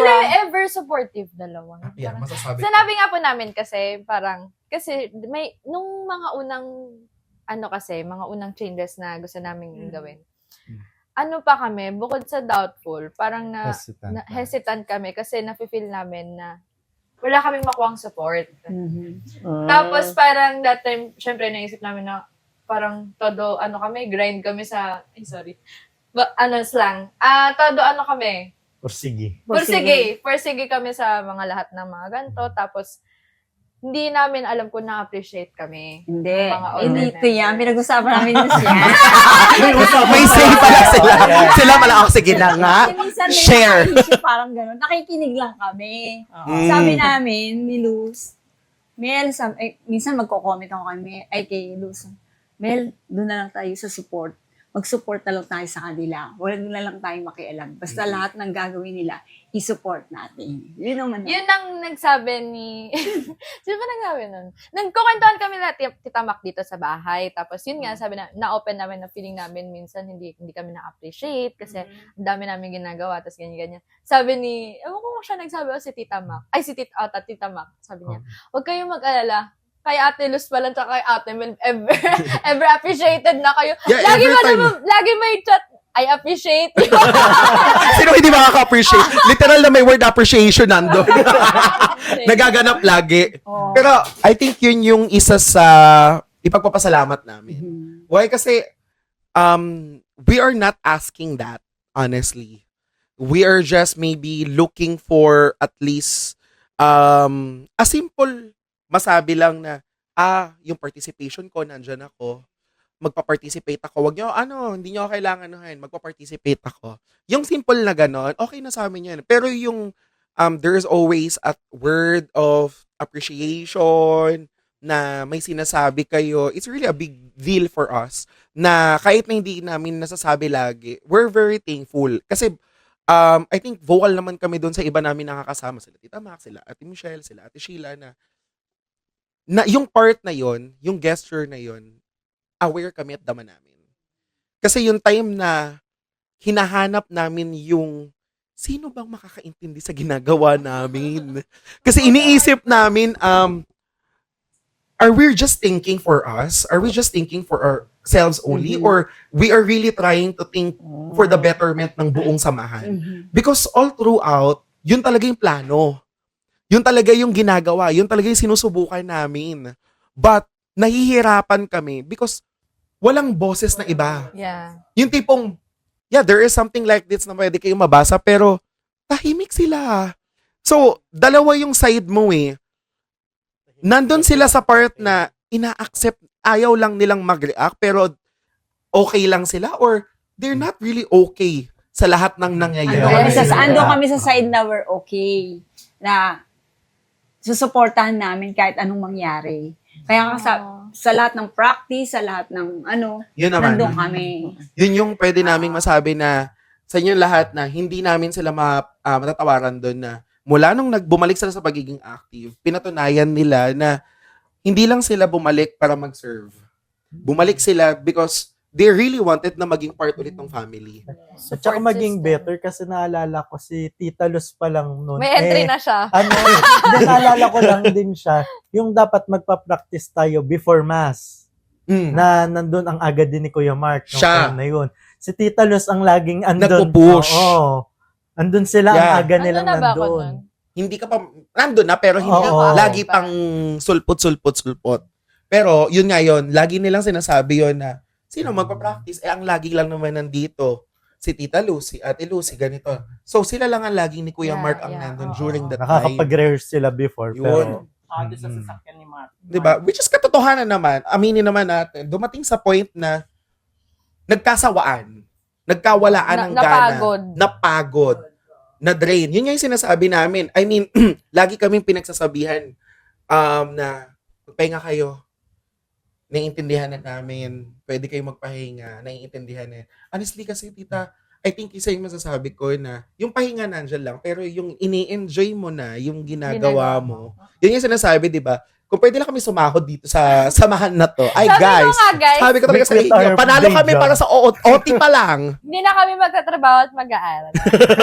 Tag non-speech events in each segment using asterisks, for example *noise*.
sila from- ever supportive dalawa. Yeah, Parang- masasabi. Sinabi nga po namin kasi parang kasi may nung mga unang ano kasi, mga unang changes na gusto namin Mm. gawin. Mm. Ano pa kami, bukod sa doubtful, parang na, Hesitant. na hesitant kami kasi nafe-feel namin na wala kaming makuhang support. Mhm. Tapos parang that time, syempre naisip namin na parang todo ano kami, grind kami sa, ay sorry, ba, ano slang, ah, todo ano kami, Pursige. Pursige. Pursige kami sa mga lahat ng mga ganito. Tapos, hindi namin alam kung na-appreciate kami. Hindi. Mga Hindi ito yan. Pinag-usapan namin yun siya. *laughs* May say pala sila. Sila pala ako. Sige na nga. Kasi minsan may Share. mga issue parang gano'n. Nakikinig lang kami. Mm. Sabi namin, ni Luz, Mel, sam, eh, minsan magko-comment ako kay Mel, ay kay Luz, Mel, doon na lang tayo sa support. Mag-support na lang tayo sa kanila. Wala na lang tayo makialam. Basta lahat ng gagawin nila, i-support natin. Yun naman. Yun ang nagsabi ni... *laughs* Sino ba nagsabi nun? Nagkukwentuhan kami na ti- tita Mac dito sa bahay. Tapos yun nga, sabi na, na-open namin na feeling namin minsan hindi hindi kami na-appreciate kasi ang dami namin ginagawa. Tapos ganyan-ganyan. Sabi ni, ewan ko kung siya nagsabi o si tita Mac. Ay, si tita, oh, ta- tita Mac. Sabi niya, huwag kayong mag-alala. Kay Ate Luz pa lang tsaka kay Ate Mel, ever, *laughs* ever appreciated na kayo. Yeah, lagi every mo time. naman, lagi may chat, I appreciate you. *laughs* Sino hindi makaka-appreciate? *laughs* Literal na may word appreciation nando. Nagaganap lagi. Oh. Pero I think yun yung isa sa ipagpapasalamat namin. Mhm. Why? Kasi um, we are not asking that, honestly. We are just maybe looking for at least um, a simple masabi lang na, ah, yung participation ko, nandyan ako. Magpa-participate ako. Wag nyo, ano, hindi nyo kailangan anuhin. Magpa-participate ako. Yung simple na ganon, okay na sa amin yan. Pero yung um, there's always a word of appreciation, na may sinasabi kayo, it's really a big deal for us na kahit na hindi namin nasasabi lagi, we're very thankful. Kasi um, I think vocal naman kami doon sa iba namin nakakasama. Sila Tita Mac, sila Ate Michelle, sila Ate Sheila na na yung part na yon, yung gesture na yon, aware kami at dama namin. Kasi yung time na hinahanap namin yung sino bang makakaintindi sa ginagawa namin. Kasi iniisip namin, um, are we just thinking for us? Are we just thinking for ourselves only? Mhm. Or we are really trying to think for the betterment ng buong samahan? Mhm. Because all throughout, yun talaga yung plano. Yun talaga yung ginagawa. Yun talaga yung sinusubukan namin. But, nahihirapan kami because walang boses na iba. yeah. Yung tipong, yeah, there is something like this na pwede kayong mabasa, pero tahimik sila. So, dalawa yung side mo eh. Nandun sila sa part na ina-accept, ayaw lang nilang mag-react, pero okay lang sila or they're not really okay sa lahat ng Ando nangyayari. kami sa, ando kami sa side na we're okay. Na susuportahan namin kahit anong mangyari. Kaya sa, sa lahat ng practice, sa lahat ng ano, Yun naman. nandun kami. Yun yung pwede naming masabi na sa inyo lahat na hindi namin sila ma, ah, matatawaran doon na mula nung nagbumalik sila sa pagiging active, pinatunayan nila na hindi lang sila bumalik para mag-serve. Bumalik sila because they really wanted na maging part ulit ng family. At saka Support maging system. better kasi naalala ko si Tita Luz pa lang noon. May entry eh, na siya. Ano, *laughs* naalala ko lang din siya, yung dapat magpa-practice tayo before mass. Mm. Na nandun ang agad din ni Kuya Mark. nung Siya. time na yun. Si Tita Luz ang laging andun. Nagpo-push. Oo. Andun sila ang Yeah. aga Ano nilang na ba ako nandun. nun? Hindi ka pa, nandun na, pero hindi Oo. lagi pang sulpot, sulpot, sulpot. Pero, yun nga yun, lagi nilang sinasabi yun na, sino magpa-practice? Eh, ang lagi lang naman nandito, si Tita Lucy, Ate Lucy, ganito. So, sila lang ang laging ni Kuya Yeah, Mark ang yeah, nandun during that time. Nakakapag-rehearse sila before. Yun. Pero, sa Mm. sasakyan ni Mark. 'Di ba? Which is katotohanan naman. Aminin naman natin. Dumating sa point na nagkasawaan. Nagkawalaan Na- ng gana. napagod. Napagod. Na drain. Yun nga yung sinasabi namin. I mean, *clears throat* lagi kaming pinagsasabihan um, na magpahinga kayo. Naiintindihan na namin. Pwede kayo magpahinga. Naiintindihan na. Honestly kasi, tita, I think isa yung masasabi ko na yung pahinga nandyan lang, pero yung ini-enjoy mo na, yung ginagawa mo, yun yung sinasabi, di ba? Kung pwede lang kami sumahod dito sa *laughs* samahan na to. Ay, Sabi guys. ko nga, guys, Sabi ko talaga sa inyo, panalo kami job. para sa O- OT pa lang. *laughs* hindi na kami magtatrabaho at mag-aaral.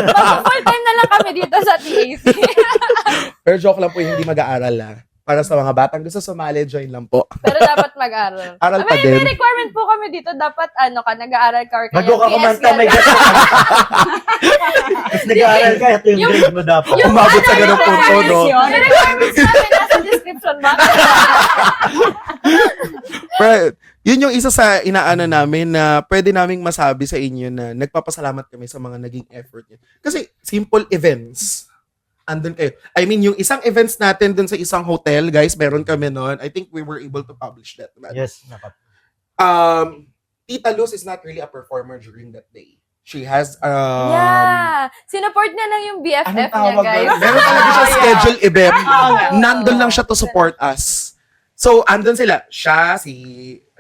Mag-full time na lang kami dito sa TAC. *laughs* Pero joke lang po yung hindi mag-aaral ah. Para sa mga batang gusto sumali, join lang po. Pero dapat mag-aaral. *laughs* Aral pa may, din. may requirement po kami dito. Dapat ano ka, nag-aaral ka or kaya Bago ka kumanta, may. *laughs* Tapos nag-aaral ka, ito yung Yung- grade mo dapat. yung- Umabot sa ano, ganung yung punto, no? Yun. Yung requirements namin nasa description box. *laughs* Pero yun yung isa sa inaano namin na pwede naming masabi sa inyo na nagpapasalamat kami sa mga naging effort niyo. Kasi simple events. Andun kayo. I mean, yung isang events natin dun sa isang hotel, guys, meron kami noon. I think we were able to publish that. Yes, nakat. Um, Tita Luz is not really a performer during that day. She has, um, yeah. Sinupport niya lang yung BFF niya, guys. Meron talaga siya *laughs* schedule event. Nandun lang siya to support us. So, andun sila. Siya, si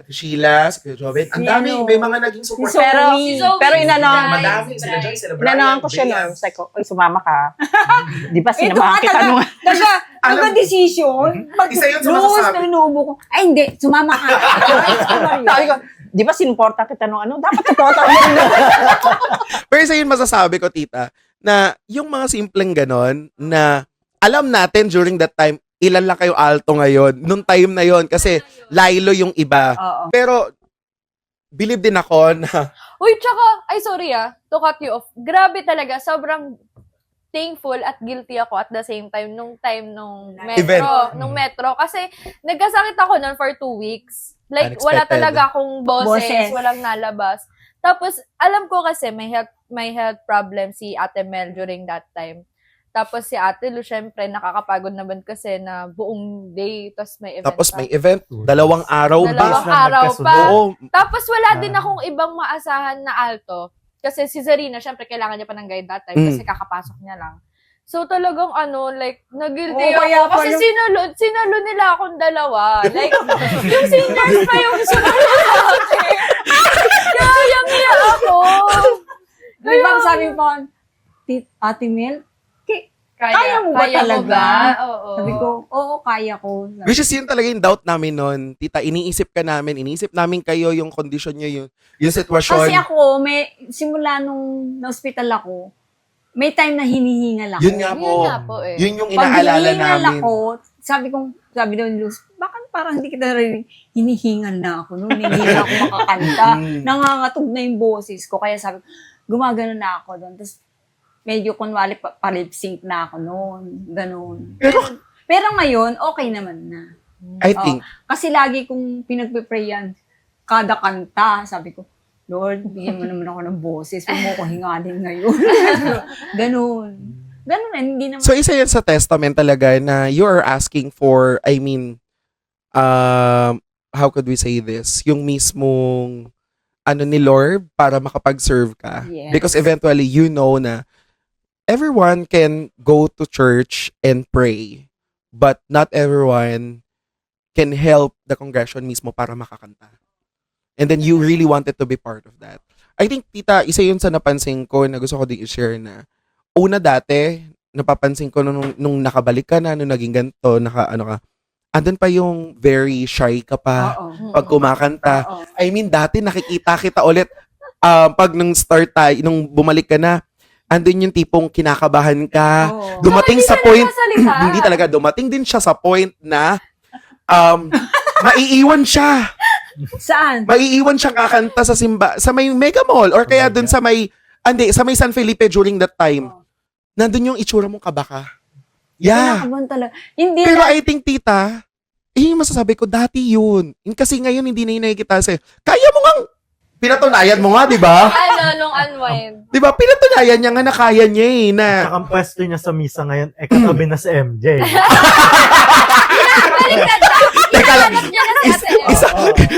Sheila, si Kuya Joven. Ang Si dami. ano, May mga naging support. si. Pero, Si Zoe, pero inanong, Madami. Sila. Joy, sila Brian. inanong ko siya nun. Sabi ko, oy, sumama ka. *laughs* Di ba Ito sinamahan ka kita nung... taga, *laughs* Alam- taga decision. Pag Isa yun sa lose masasabi. na inuubo ko. Ay, hindi. Sumama ka. *laughs* Sabi ko, di ba sinuporta kita nung ano? Dapat suporta mo rin. Pero isa yun masasabi ko, tita, na yung mga simpleng ganon na alam natin during that time, ilan lang kayo alto ngayon. Nung time na yon kasi Lilo yung iba. Oo. Pero, believe din ako na *laughs* Uy, tsaka, ay sorry ah, to cut you off. Grabe talaga, sobrang thankful at guilty ako at the same time nung time nung metro, Event. nung metro kasi nagkasakit ako nun for two weeks. Like wala Unexpected. talaga akong boses, Boses. walang nalabas. Tapos alam ko kasi may health may health problem si Ate Mel during that time. Tapos si Ate Lu, syempre, nakakapagod naman kasi na buong day, tapos may event tapos pa. may event, dalawang araw Dalawang ba? araw magkasunod. pa. Oo. Tapos wala din Ah. akong ibang maasahan na alto. Kasi si Zarina, syempre kailangan niya pa ng guide that time Mm. kasi kakapasok niya lang. So talagang ano, like, nagilty Oo, kaya ako. Kasi pala- sinalo, sinalo nila akong dalawa. Like, *laughs* yung seniors pa yung sinalo *laughs* natin. Kaya yung niya ako. Di ba sabi "Tit- Ate Mel, ki- Kaya mo ba talaga? Oo. sabi ko, oo, kaya ko. Which is yun talaga yung doubt namin noon. Tita, iniisip ka namin, iniisip namin kayo yung condition nyo, yung, yung sitwasyon. Kasi ako, may, simula nung na-hospital ako, may time na hinihingal ako. Yun nga po. Yun nga po eh. Yun yung Pag inaalala namin. ako, sabi ko, sabi daw ni Luz, bakit parang hindi kita rin hinihingal na ako noon, hindi na ako makakanta. *laughs* Mm. Nangangatog na yung boses ko, kaya sabi ko, gumagano na ako doon. Tapos, medyo kunwari pa, pa-lip sync na ako noon. Ganun. Pero, Pero ngayon, okay naman na. I Oh. think, Kasi lagi kong pinagpe-pray yan, kada kanta, sabi ko, Lord, bigyan mo naman ako ng boses. Huwag mo ko hingalin ngayon. *laughs* Ganun. Ganun na, hindi naman. So isa yan sa testament talaga na you are asking for, I mean, um, how could we say this? Yung mismong ano ni Lord para makapag-serve ka. Yes. Because eventually you know na everyone can go to church and pray, but not everyone can help the congregation mismo para makakanta. And then you really wanted to be part of that. I think, tita, isa yun sa napansin ko na gusto ko din i-share na una dati, napapansin ko nung, nung nakabalik ka na, nung naging ganito, naka, ano ka, andun pa yung very shy ka pa Oo. pag kumakanta. Oo. I mean, dati nakikita kita ulit ah, pag nung start tayo, nung bumalik ka na, andun yung tipong kinakabahan ka. Oo. Dumating sa Hindi na point, nagsasalita. *laughs* hindi talaga, dumating din siya sa point na um, *laughs* maiiwan siya. Saan? Maiiwan siyang kakanta sa simba, sa may Mega Mall or kaya dun sa may, andi, sa may San Felipe during that time. Nandun yung itsura mong kabaka. Yeah. Kinakabahan talaga. Hindi Pero na, I think, tita, eh, yung masasabi ko, dati yun. Kasi ngayon, hindi na yung nakikita sa'yo. Kaya mo nga, pinatunayan mo nga, di ba? Ano, nung unwind. Di ba? Pinatunayan niya nga na kaya niya eh, na... Tsaka ang pwesto niya sa misa ngayon, eh, katabi na si MJ. *laughs* Baliktad na. *laughs* Teka lang. Hinahanap niya na. Isa,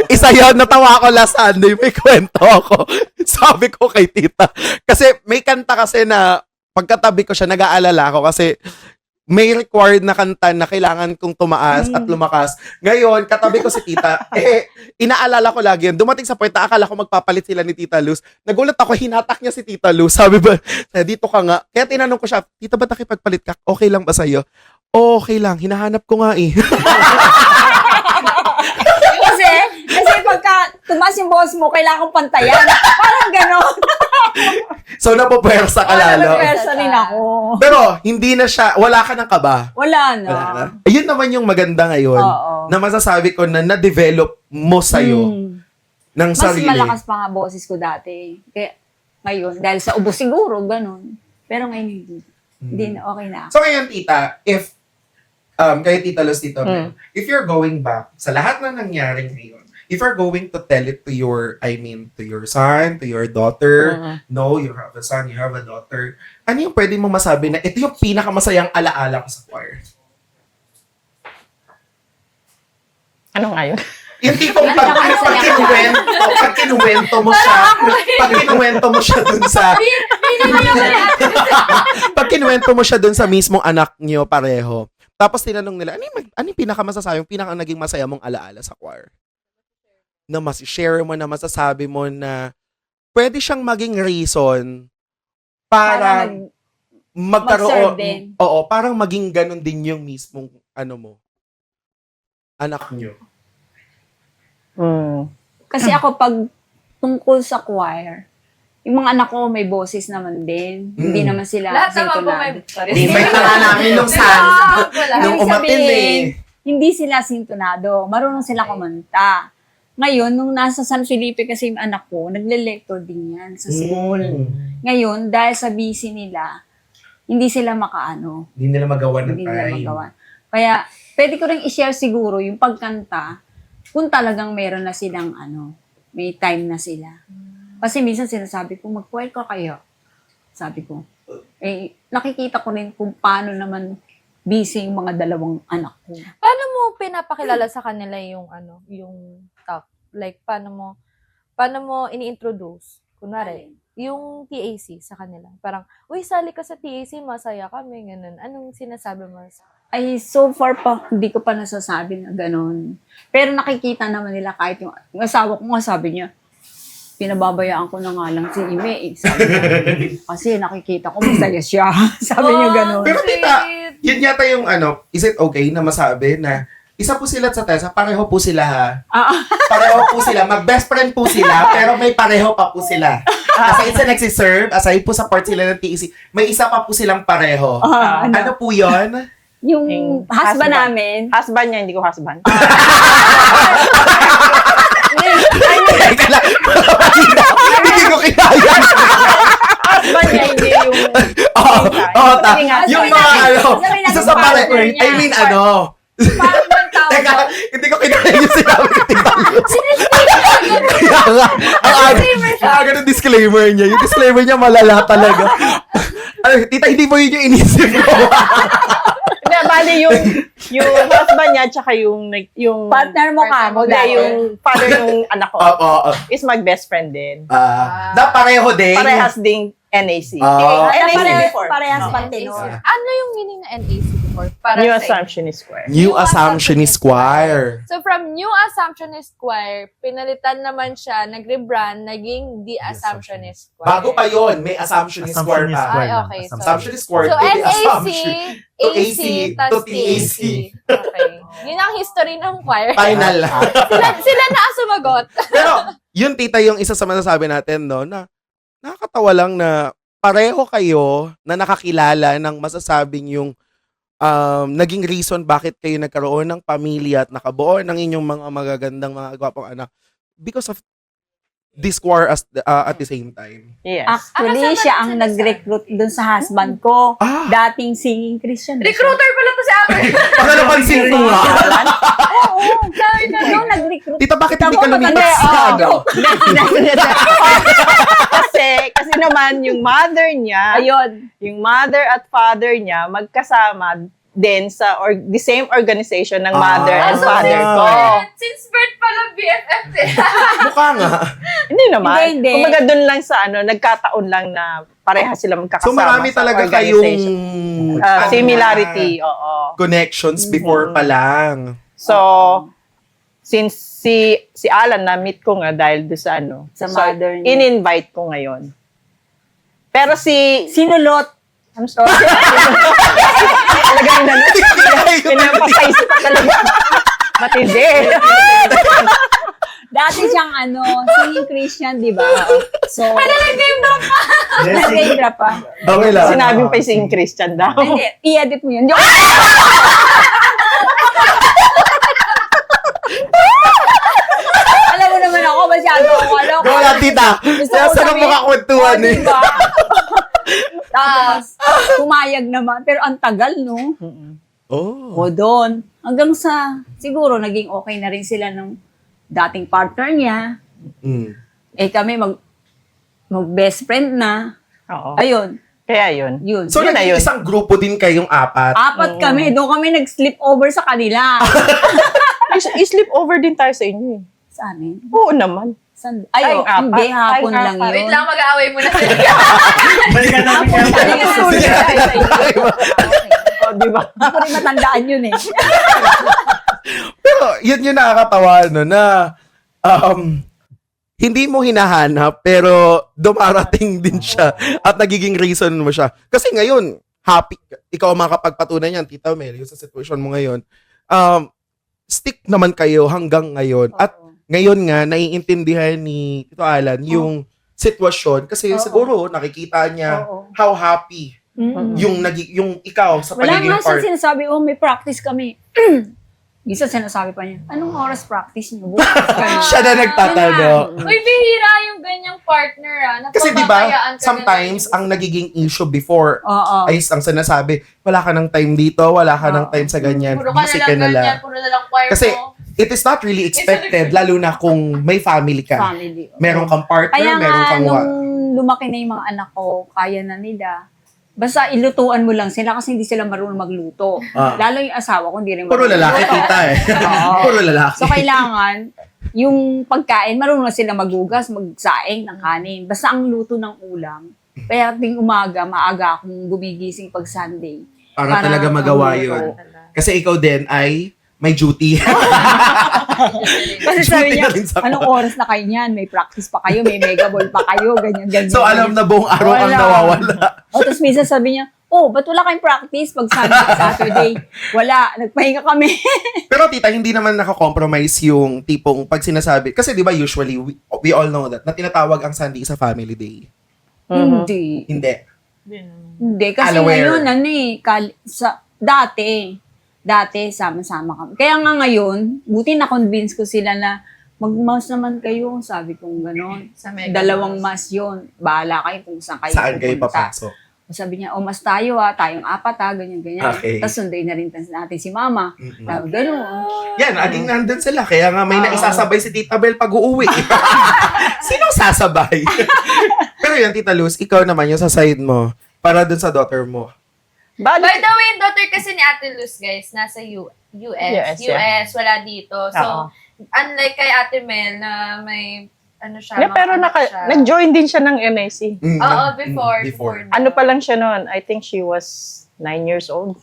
isa yun, natawa ko last Sunday, may kwento ako. *laughs* Sabi ko kay tita. Kasi may kanta kasi na, pagkatabi ko siya, nag-aalala ako kasi may required na kanta na kailangan kong tumaas at Mm. lumakas. Ngayon, katabi ko si tita, *laughs* eh, inaalala ko lagi yun. Dumating sa point na akala ko magpapalit sila ni Tita Luz. Nagulat ako, hinatak niya si Tita Luz. Sabi ba, "Eh, dito ka nga. Kaya tinanong ko siya, Tita, ba't nakipagpalit ka? Okay lang ba sa'yo? Okay lang, hinahanap ko nga eh. *laughs* kasi, kasi pagka tumaas yung boss mo, kailangan kong pantayan. *laughs* Parang gano'n. *laughs* so, napupwersa ka lalo. naman pwersa din ako. Pero, hindi na siya, wala ka ng kaba. Wala na. Wala na. Ayun naman yung maganda ngayon. Oo. Na masasabi ko na na-develop mo sa'yo Hmm. ng Mas sarili. malakas pa nga boses ko dati. Kaya, ngayon, dahil sa ubo siguro, gano'n. Pero ngayon, hindi. Hindi na, okay na. So ngayon, tita, if, um, kayo tita Luz, tito, Mm. if you're going back sa lahat na nangyari ngayon, if you're going to tell it to your, I mean, to your son, to your daughter, Mhm. no, you have a son, you have a daughter, ano yung pwede mo masabi na ito yung pinakamasayang alaala ko sa choir? Ano nga yun? Yung tipong pag, pag kinuwento, pag kinuwento mo siya, pag kinuwento mo siya dun sa, *laughs* pag kinuwento mo siya dun sa mismong anak niyo pareho, tapos tinanong nila, ano yung, ano yung pinakamasasabi, yung pinaka naging masaya mong alaala sa choir? Na mas share mo na masasabi mo na pwede siyang maging reason para, mag- magkaroon, oo, parang maging ganun din yung mismong, ano mo, anak niyo. Mm. Kasi ako, pag tungkol sa choir, yung mga anak ko may boses naman din. Mm. Hindi naman sila Lahat naman po may... sintonado. Di, may tanga namin nung san, nung umatin eh. Hindi sila sintonado. Marunong sila kumanta. Ngayon, nung nasa San Felipe kasi yung anak ko, nagle-lecture din yan sa school. Mm. Ngayon, dahil sa busy nila, hindi sila makaano. Hindi nila magawa ng hindi nila time. magawa. Kaya, pwede ko rin i-share siguro yung pagkanta kung talagang meron na silang ano, may time na sila. Kasi minsan sinasabi ko, mag-choir ka kaya. Sabi ko. Eh, nakikita ko rin kung paano naman busy yung mga dalawang anak ko. Paano mo pinapakilala sa kanila yung ano, yung? Like, paano mo, paano mo ini-introduce? Kunwari, yung TAC sa kanila. Parang, uy, sali ka sa TAC, masaya kami, ganun. Anong sinasabi mo? Ay, so far pa, hindi ko pa nasasabi na gano'n. Pero nakikita naman nila kahit yung, yung asawa ko nga sabi niya, pinababayaan ko na nga lang si Ime eh. Sabi niya, *laughs* kasi nakikita ko masaya siya. *laughs* sabi niya gano'n. Pero tita, yun yata yung ano, is it okay na masabi na isa po sila sa Tessa, pareho po sila ha. Ah, *laughs* Pareho po sila, mag-best friend po sila, *laughs* pero may pareho pa po sila. Aside sa nagsiserve, aside po sa part sila ng TEC, may isa pa po silang pareho. ah, ano, Ano po yon? yung husband husband. namin, Husband niya, hindi ko husband. Teka lang, hindi ko kinaya. husband niya, hindi yung... Oo, oo, ta. Sige nga, Yung mga ano, isa sa pare. I mean ano, parang one. *laughs* Teka, hindi ko kinaya yung sinabi ni Tita Luz. Kaya nga, ang aga, ang aga ng disclaimer niya. Yung disclaimer niya malala talaga. *laughs* Ay, tita, hindi mo yun yung inisip ko. *laughs* Hindi, bali yung, yung husband niya, tsaka yung, nag- yung, Partner mo ka mo hindi, dati. yung father ng anak ko, Oo, oo. is mag-best friend din. Ah, na pareho din. Parehas ding NAC. Ah. NAC parehas, before. parehas No. pang tenor. Ano yung meaning ng NAC before? Para New sa- Assumptionist Square. New Assumptionist Choir. So, from New Assumptionist Choir, pinalitan naman siya, nag-rebrand, naging The Assumptionist Choir. Bago pa yon may Choir Assumptionist pa. choir Ay, okay, so- Assumptionist Choir So, to the NAC, Assumption. to AC, AC, tas to TAC. Okay. Yun ang history ng choir. Final. *laughs* sila, sila na ang sumagot. Pero, yun tita yung isa sa masasabi natin, no, na nakakatawa lang na pareho kayo na nakakilala ng masasabing yung um, naging reason bakit kayo nagkaroon ng pamilya at nakabuo ng inyong mga magagandang mga gwapong anak because of this choir as the- uh, at the same time. Yes. Actually, Ah, siya ang nag-recruit dun sa husband ko. Ah, Dating singing Christian. Recruiter pala ate. *laughs* baka napansin ko nga. Oo, sabi na nung nag-recruit. Tita, bakit hindi ka lumipat matanda, sa ano? *laughs* kasi, kasi naman yung mother niya, Ayun. yung mother at father niya magkasama din sa or the same organization ng Ah. mother and Ah, so father since ko. *laughs* Since birth pala BFF eh. *laughs* Mukha nga. Hindi naman. Hindi, hindi. Kumbaga doon lang sa ano, nagkataon lang na pareha sila magkakasama So marami sa talaga kayong organization. Ah, ano similarity, oo. connections before Mhm. pa lang. So, since si si Alan na-meet ko nga dahil doon sa ano, Sa so, mother niya. in-invite ko ngayon. Pero si, Sinulot. I'm sorry. *laughs* ano, pinapasize pa talaga. Matindi. *laughs* Dati siyang ano, singing Christian, di ba? *laughs* So, nag-name drop pa. Okay lang. Sinabi pa yung sing Christian daw. Hindi, i-edit mo yun. Joke. *laughs* Alam mo naman ako, masyado ako, ano ko. Wala, tita. Saan sabihin, mo kakwentuhan oh, eh? diba? Tapos, pumayag naman. Pero ang tagal, no? Oh. O doon. Hanggang sa, siguro, naging okay na rin sila ng dating partner niya. Mm. Eh kami, mag, mag best friend na. Oo. Ayun, Kaya yun. yun. So, Yun na naging yun. isang grupo din kayong apat. Apat Oo. kami. Doon kami nag-sleep over sa kanila. *laughs* Is- I-sleep over din tayo sa inyo eh. sa amin. Oo naman. San, ay, oh, apat. hindi, hapon lang apat. yun. Wait lang, mag-aaway muna sila. *laughs* Balikan namin Hapon kayo. talaga sorry. O, di ba? Hindi ko rin matandaan yun eh. Pero yun yung nakakatawa, no, na um, hindi mo hinahanap, pero dumarating *laughs* din siya at nagiging reason mo siya. Kasi ngayon, happy, ikaw ang makapagpatunay yan, Tita Mel, yung sa sitwasyon mo ngayon, um, stick naman kayo hanggang ngayon. At ngayon nga, naiintindihan ni Tito Alan yung sitwasyon kasi Oo. siguro nakikita niya Oo. how happy Mm. yung nagi, yung ikaw sa Wala pagiging nga siya part. sinasabi, oh, may practice kami. *clears throat* Isa sinasabi pa niya, anong oras practice niyo? Bukas kami. *laughs* Siya na nagtatanong. Uy, bihira yung ganyang partner ah. Kasi di ba, Napapabayaan ka sometimes ang nagiging issue before Oo. ay ang sinasabi, wala ka ng time dito, wala ka ng Oo. time sa ganyan, Puro ka busy na ka lang na ganyan, lang. puro na lang choir Kasi, mo. It is not really expected, lalo na kung may family ka. Family. Meron kang partner, Kaya meron nga, kang wa. nung lumaki na yung mga anak ko, kaya na nila. Basta ilutuan mo lang sila kasi hindi sila marunong magluto. Ah. Lalo yung asawa ko, hindi rin Puro marunong lalaki, magluto. tita eh. *laughs* Oo. *laughs* Puro lalaki. So, kailangan, yung pagkain, marunong na sila magugas, magsaing ng kanin. Basta ang luto ng ulam. Kaya ting umaga, maaga akong gumigising pag Sunday. Para, talaga magawa yun. Kasi ikaw din ay may duty. *laughs* Kasi sabi niya, anong oras na kayo niyan? May practice pa kayo, may mega ball pa kayo, ganyan, ganyan. so, alam na buong araw ang Wala. nawawala. O, tapos minsan sabi niya, oh, ba't wala kayong practice pag Sunday, *laughs* Saturday? Wala, nagpahinga kami. *laughs* Pero tita, hindi naman nakakompromise yung tipong pag sinasabi. Kasi di ba usually, we, we all know that, na tinatawag ang Sunday sa family day. Hindi. Hindi. Hindi, kasi Unaware. ngayon, ano eh, kal- sa, dati, dati, sama-sama kami. Kaya nga ngayon, buti na-convince ko sila na mag-mass naman kayo, sabi kong gano'n. Sa mega Dalawang mass yun. Bahala kayo kung saan kayo Saan kayo pupunta. papasok? Sabi niya, o mas tayo ha, tayong apat ha, ganyan, ganyan. Okay. Tapos sunday na rin natin si mama. Mm-mm. Sabi, gano'n. Yan, aging nandun sila. Kaya nga may Oo. naisasabay si Tita Bel pag uuwi. *laughs* Sinong sasabay? *laughs* Pero yan, Tita Luz, ikaw naman yung sa side mo para dun sa daughter mo. By Bakit? the way, yung daughter kasi ni Ate Luz, guys, nasa U- US. US, US, yeah. wala dito. So, Oo. unlike kay Ate Mel na may, ano siya, Yeah, pero naka, siya. nag-join din siya ng NAC. Mm, Oo, mm, before, before. before. Ano pa lang siya noon? I think she was nine years old.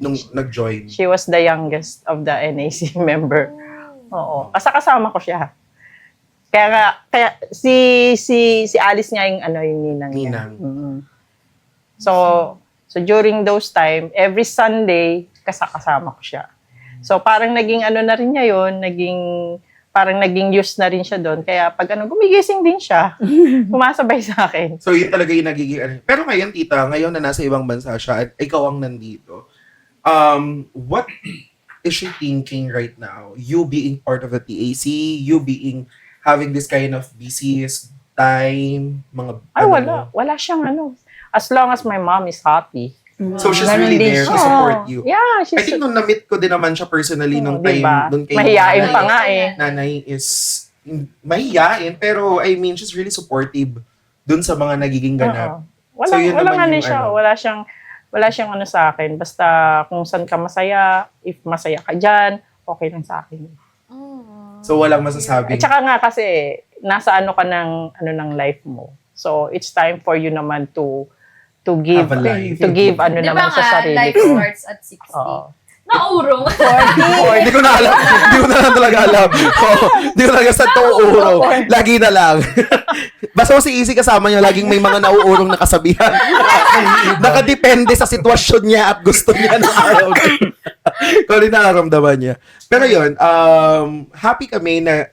Nung nag-join. She was the youngest of the NAC *laughs* member. Oo. Kasi kasama ko siya. Kaya nga, kaya si si si Alice nga yung ano yung ninang niya. Ninang. Mm. So so during those time, every Sunday kasakasama ko siya. So parang naging ano na rin niya yun, naging parang naging used na rin siya doon. Kaya pag ano, gumigising din siya. *laughs* Pumasabay sa akin. So, yun talaga yung nagiging... ano. Pero ngayon, Tita, ngayon na nasa ibang bansa siya at ikaw ang nandito, um, what is she thinking right now? You being part of the TAC, you being having this kind of busiest time, mga... Ay, ano wala. Wala siyang ano. As long as my mom is happy. So, she's Ganun really din there to siya. support you. Yeah, I she's... think nung na-meet ko din naman siya personally Oo, nung time, diba? nung kay Mahiyain nanay. pa nga eh. Nanay is mahiyain, pero I mean, she's really supportive dun sa mga nagiging ganap. Oo. Wala, So, yun wala naman nga yung din siya. ano. Wala siyang, wala siyang ano sa akin. Basta kung saan ka masaya, if masaya ka dyan, okay lang sa akin. Mm. So, walang masasabi. At saka nga kasi, nasa ano ka ng, ano ng life mo. So, it's time for you naman to to give Have a life. to give ano Di ba naman sa nga, sarili life ko. starts at 60. Oo. Naurong. *laughs* Hindi ko na alam. Hindi ko na lang talaga alam. *laughs* Oo. Hindi ko talaga sa tuurong. Lagi na lang. *laughs* Basta ko si Easy kasama niya, laging may mga nauurong na kasabihan. Nakadepende sa sitwasyon niya at gusto niya ng araw. Kung ano yung nararamdaman niya. Pero yun, um, happy kami na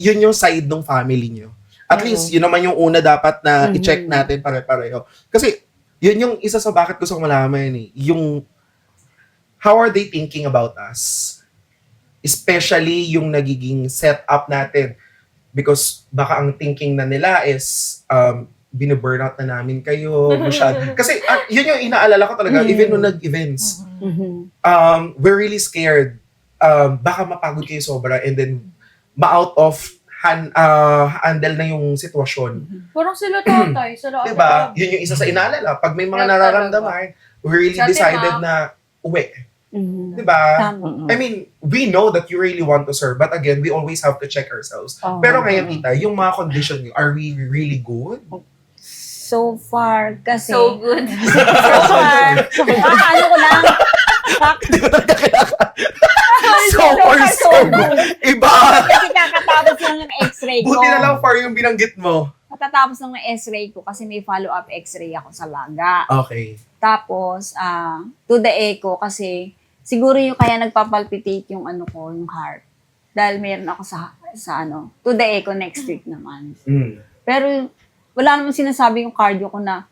yun yung side ng family niyo. At least, yun naman yung una dapat na i-check natin pare-pareho. Kasi, yun yung isa sa bakit gusto ko malaman eh. Yung, how are they thinking about us? Especially yung nagiging setup natin. Because baka ang thinking na nila is, um, binaburnout na namin kayo, *laughs* masyad. Kasi, ah, yun yung inaalala ko talaga, even nung nag-events um, we're really scared. Um, baka mapagod kayo sobra and then ma-out of han, uh, handle na yung sitwasyon. Parang sila tatay. Sila *clears throat* Diba? Yun yung isa sa inaalala. Pag may mga Kaya nararamdaman, we really decided na uwi. Mhm. Diba? Tama. I mean, we know that you really want to serve, but again, we always have to check ourselves. Oo. Pero ngayon, tita, yung mga condition nyo, are we really good? So far, kasi... So good. *laughs* so far, *laughs* ah, ano ko lang, so far, so good. Iba! kasi kakatapos lang ng x-ray ko. Buti na lang far yung binanggit mo. Katatapos lang ng x-ray ko kasi may follow-up x-ray ako sa laga. Okay. Tapos, ah, to the echo kasi siguro yung kaya nagpapalpitate yung ano ko, yung heart. Dahil meron ako sa, sa ano, to the echo next week naman. Mm. Pero wala namang sinasabi yung cardio ko na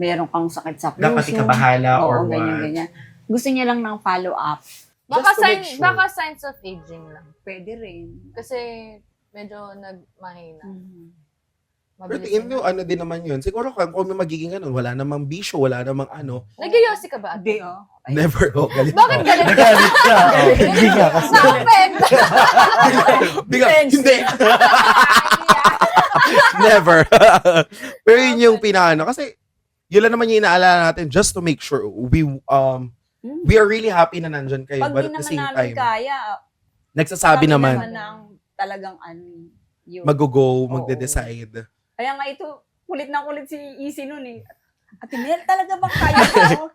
meron kang sakit sa puso. Dapat ikabahala Oo, or what. ganyan, ganyan. Gusto niya lang ng follow-up. Baka, Just to make sign, sure. baka signs of aging lang. Pwede rin. Kasi medyo nagmahina. Mhm. Pero tingin nyo, ano din naman yun. Siguro kung kung may magiging ano, wala namang bisyo, wala namang ano. Nagyoyosi ka ba? Hindi, oh. Never. Oh, galit. *laughs* Bakit galit ka? Nagalit siya. Oh, hindi nga kasi. Na-offend! Bigla, *laughs* hindi. *laughs* Never. Pero yun yung pinaano. Kasi, yun lang naman yung inaalala natin just to make sure we um we are really happy na nandyan kayo. Pag but di at the naman same namin time, kaya, nagsasabi kami naman, ng talagang ano, yun. mag-go, Oo. magde-decide. Kaya nga ito, kulit na kulit si Easy nun eh. Ate Mel, talaga bang kaya *laughs* mo?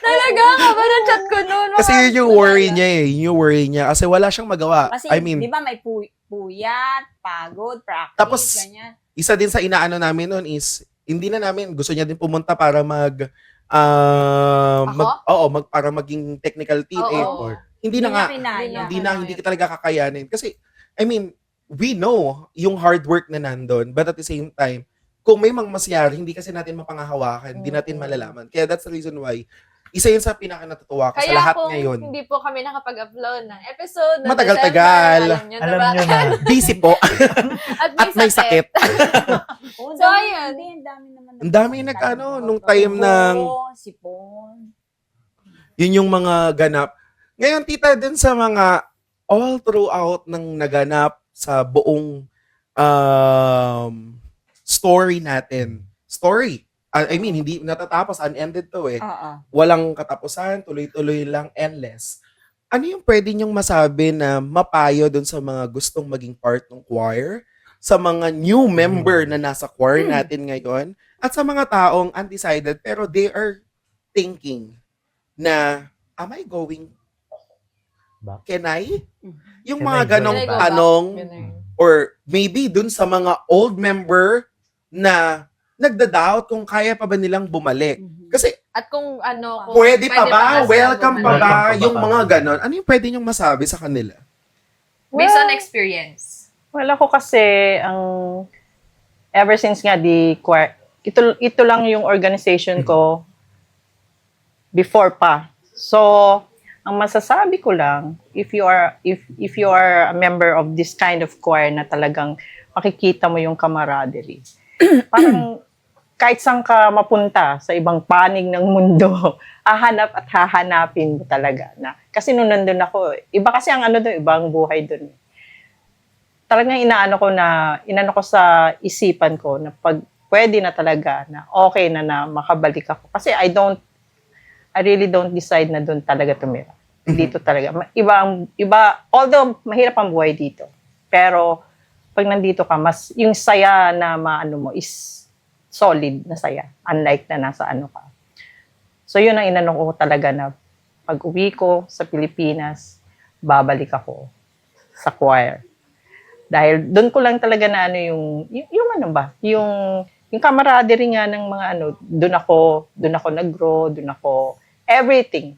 Talaga, kaba na chat ko noon. Kasi yun yung worry niya eh. Yun yung worry niya. Kasi wala siyang magawa. Kasi, I mean, di ba may pu- puyat, pagod, practice, Tapos, ganyan. isa din sa inaano namin noon is hindi na namin gusto niya din pumunta para mag ah, Ako? mag oo mag para maging technical team Oo. eh hindi na nga niya kinaya. hindi na hindi ka talaga kakayanin kasi I mean we know yung hard work na nandun but at the same time kung may mang masyari hindi kasi natin mapangahawakan hindi natin Oo. malalaman kaya that's the reason why isa yun sa pinaka natutuwa ko sa Kaya lahat kung ngayon hindi po kami nakapag-upload ng episode ng Matagal-tagal. December, alam nyo na Alam ba? nyo na. *laughs* busy po At *laughs* at may sakit *laughs* Oh, So, dami- ayun. Hindi, ang dami naman. Ang dami nag- ano, nung time ng- Oo, sipon. Yun yung mga ganap. Ngayon, tita, din sa mga all throughout ng naganap sa buong um, story natin. Story. Ah, I mean, hindi natatapos. Unended to eh. Oo. Walang katapusan, tuloy-tuloy lang, endless. Ano yung pwede niyong masabi na mapayo dun sa mga gustong maging part ng choir? Sa mga new member na nasa choir natin ngayon? At sa mga taong undecided pero they are thinking na, am I going? Back? Can I? Yung Can mga I go ganong back? tanong or maybe dun sa mga old member na nagda-doubt kung kaya pa ba nilang bumalik. Mhm. Kasi At kung ano, kung pwede pa ba? Welcome pa bumalik. ba? Welcome pa Yung ba? mga ganon. Ano yung pwede nyong masabi sa kanila? Based on experience. Well, ako kasi, ang ever since nga di ito, ito lang yung organization ko before pa. So, ang masasabi ko lang, if you are if if you are a member of this kind of choir na talagang makikita mo yung camaraderie. *clears throat* parang kahit saan ka mapunta sa ibang panig ng mundo, *laughs* hahanap at hahanapin mo talaga na. Kasi nung nandun ako, iba kasi ang ano doon, ibang buhay doon talagang inaano ko na, inano ko sa isipan ko na pag pwede na talaga na okay na na makabalik ako. Kasi I don't, I really don't decide na doon talaga tumira. Dito talaga. Iba, ang- iba, although mahirap ang buhay dito, pero pag nandito ka, mas yung saya na maano mo is solid na saya. Unlike na nasa ano ka. So yun ang inano ko talaga na pag uwi ko sa Pilipinas, babalik ako sa choir. Dahil doon ko lang talaga na ano yung, yung, yung ano ba, yung, yung camaraderie nga ng mga ano, doon ako, doon ako nag-grow, doon ako, everything.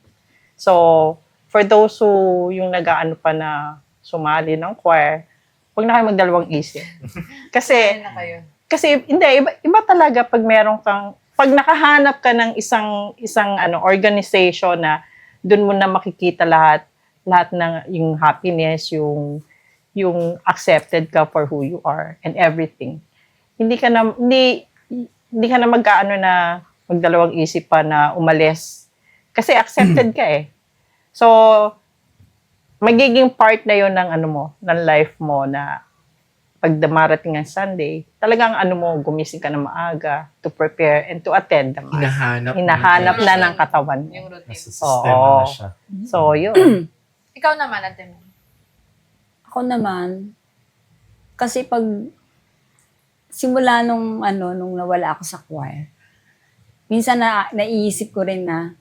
So, for those who yung nag-ano pa na sumali ng choir, huwag na kayo magdalawang isip. *laughs* Kasi, na kayo. kasi hindi iba, iba talaga pag meron kang pag nakahanap ka ng isang isang ano organization na doon mo na makikita lahat lahat ng yung happiness, yung yung accepted ka for who you are and everything. Hindi ka na hindi hindi ka na magkaano na magdalawang isip pa na umalis kasi accepted *clears throat* ka eh. So magiging part na 'yon ng ano mo, ng life mo na pag dumarating ang Sunday, talagang ano mo, gumising ka na maaga to prepare and to attend the mass. Hinahanap. Hinahanap na ng katawan mo. Yung routine. Nasa sistema Oo. na siya. So, yun. *clears throat* Ikaw naman, Ate Mel. Ako naman, kasi pag simula nung ano nung nawala ako sa choir, minsan na naiisip ko rin na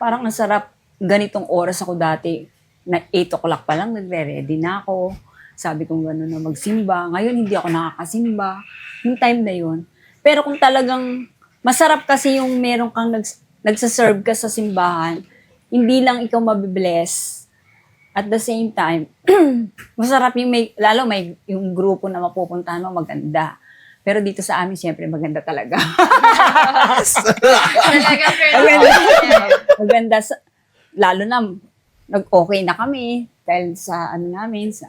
parang ang sarap ganitong oras ako dati na 8 o'clock pa lang nagre-ready na ako. Sabi kong gano'n na magsimba. Ngayon hindi ako nakakasimba. Yung time na yun. Pero kung talagang masarap kasi yung meron kang nags, nagsaserve ka sa simbahan, hindi lang ikaw mabibless. At the same time, *clears throat* masarap yung may, lalo may yung grupo na mapupuntahan mo maganda. Pero dito sa amin, siyempre, maganda talaga. *laughs* *laughs* Maganda. maganda. Sa, lalo na, nag-okay na kami dahil sa ano namin, sa,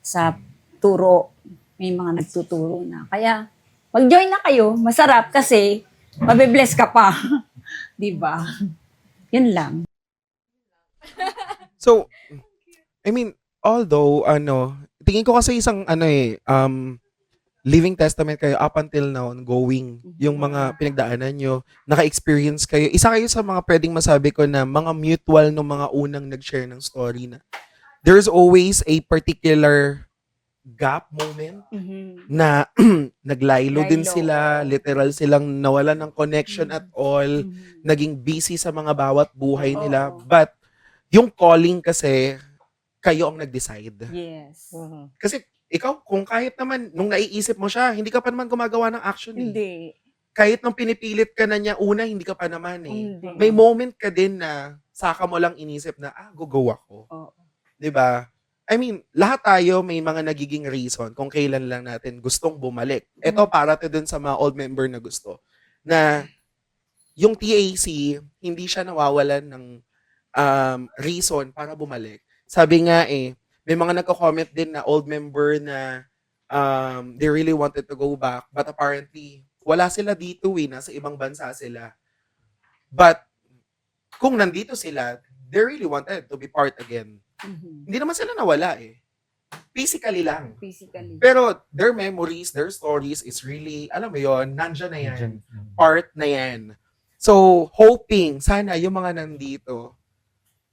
sa turo, may mga nagtuturo na. Kaya, mag-join na kayo. Masarap kasi, mabibless ka pa. *laughs* Di ba? Yun lang. So, I mean, although, ano, tingin ko kasi isang, ano eh, um, living testament kayo up until now, going, yung mga pinagdaanan nyo, naka-experience kayo. Isa kayo sa mga pwedeng masabi ko na mga mutual ng mga unang nag-share ng story na there's always a particular gap moment na *clears throat* naglaylo din Laylo. sila, literal silang nawalan ng connection at all, Mhm. naging busy sa mga bawat buhay Oo. nila. But, yung calling kasi, kayo ang nag-decide. Yes. Mhm. Kasi, ikaw, kung kahit naman, nung naiisip mo siya, hindi ka pa naman gumagawa ng action eh. Hindi. Kahit nung pinipilit ka na niya una, hindi ka pa naman eh. Hindi. May moment ka din na, saka mo lang inisip na, ah, gugo ako. Oo. 'di ba? I mean, lahat tayo may mga nagiging reason kung kailan lang natin gustong bumalik. Ito para to dun sa mga old member na gusto. Na yung TAC, hindi siya nawawalan ng um, reason para bumalik. Sabi nga eh, may mga nagko-comment din na old member na um, they really wanted to go back but apparently wala sila dito eh, nasa ibang bansa sila. But kung nandito sila, they really wanted to be part again Mhm. hindi naman sila nawala eh. Physically lang. Physically. Pero their memories, their stories is really, alam mo yon nandyan na yan. Part na yan. So, hoping, sana yung mga nandito,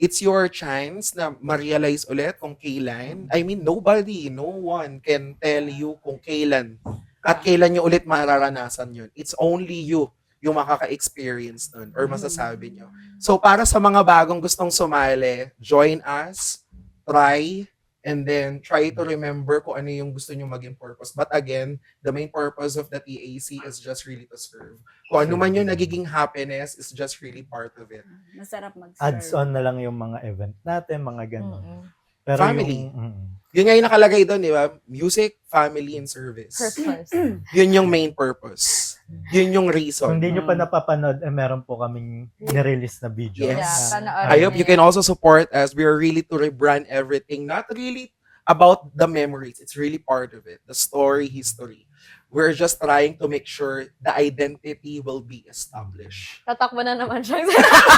it's your chance na ma-realize ulit kung kailan. I mean, nobody, no one can tell you kung kailan at kailan nyo ulit mararanasan yun. It's only you yung makaka-experience nun or masasabi nyo. So, para sa mga bagong gustong sumali, join us, try, and then try to remember kung ano yung gusto nyo maging purpose. But again, the main purpose of the TAC is just really to serve. Kung ano man yung nagiging happiness is just really part of it. Masarap mag-serve. Adds on na lang yung mga event natin, mga ganun. Mm-mm. Pero Family. Yung, mm, Yun nga yung nakalagay doon, di ba? Music, family, and service. Purpose. *clears throat* Yun yung main purpose. Yun yung kung reason. hindi nyo pa napapanood, eh, meron po kaming nirelease na video. Yes. Yeah, panoorin I hope you can also support us. We are really to rebrand everything. Not really about the memories. It's really part of it. The story, history. We're just trying to make sure the identity will be established. Tatakbo na naman siya.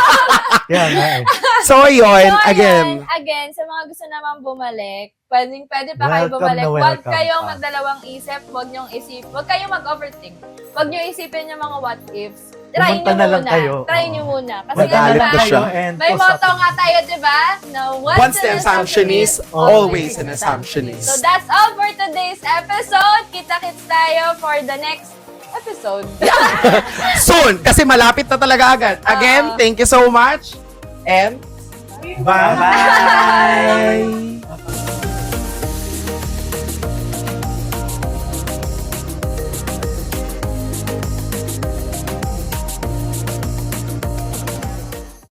*laughs* Nga eh. So, yun, So, again, ayan, again, sa mga gusto naman bumalik, pwedeng, pwede pa kayo Welcome bumalik. na Huwag welcome kayong pa. magdalawang isip, huwag niyong isip, huwag kayong mag-overthink. Huwag niyo isipin yung mga what ifs. Try Pumunta nyo na lang muna. kayo. Try nyo muna. Kasi nga Magalit diba, na siya. And may post motto up. nga tayo, di ba? Na once, Once the assumption is, always an assumption is. So that's all for today's episode. Kita-kits tayo for the next episode. *laughs* Soon! Kasi malapit na talaga agad. Again, Oo. thank you so much. And Bye-bye!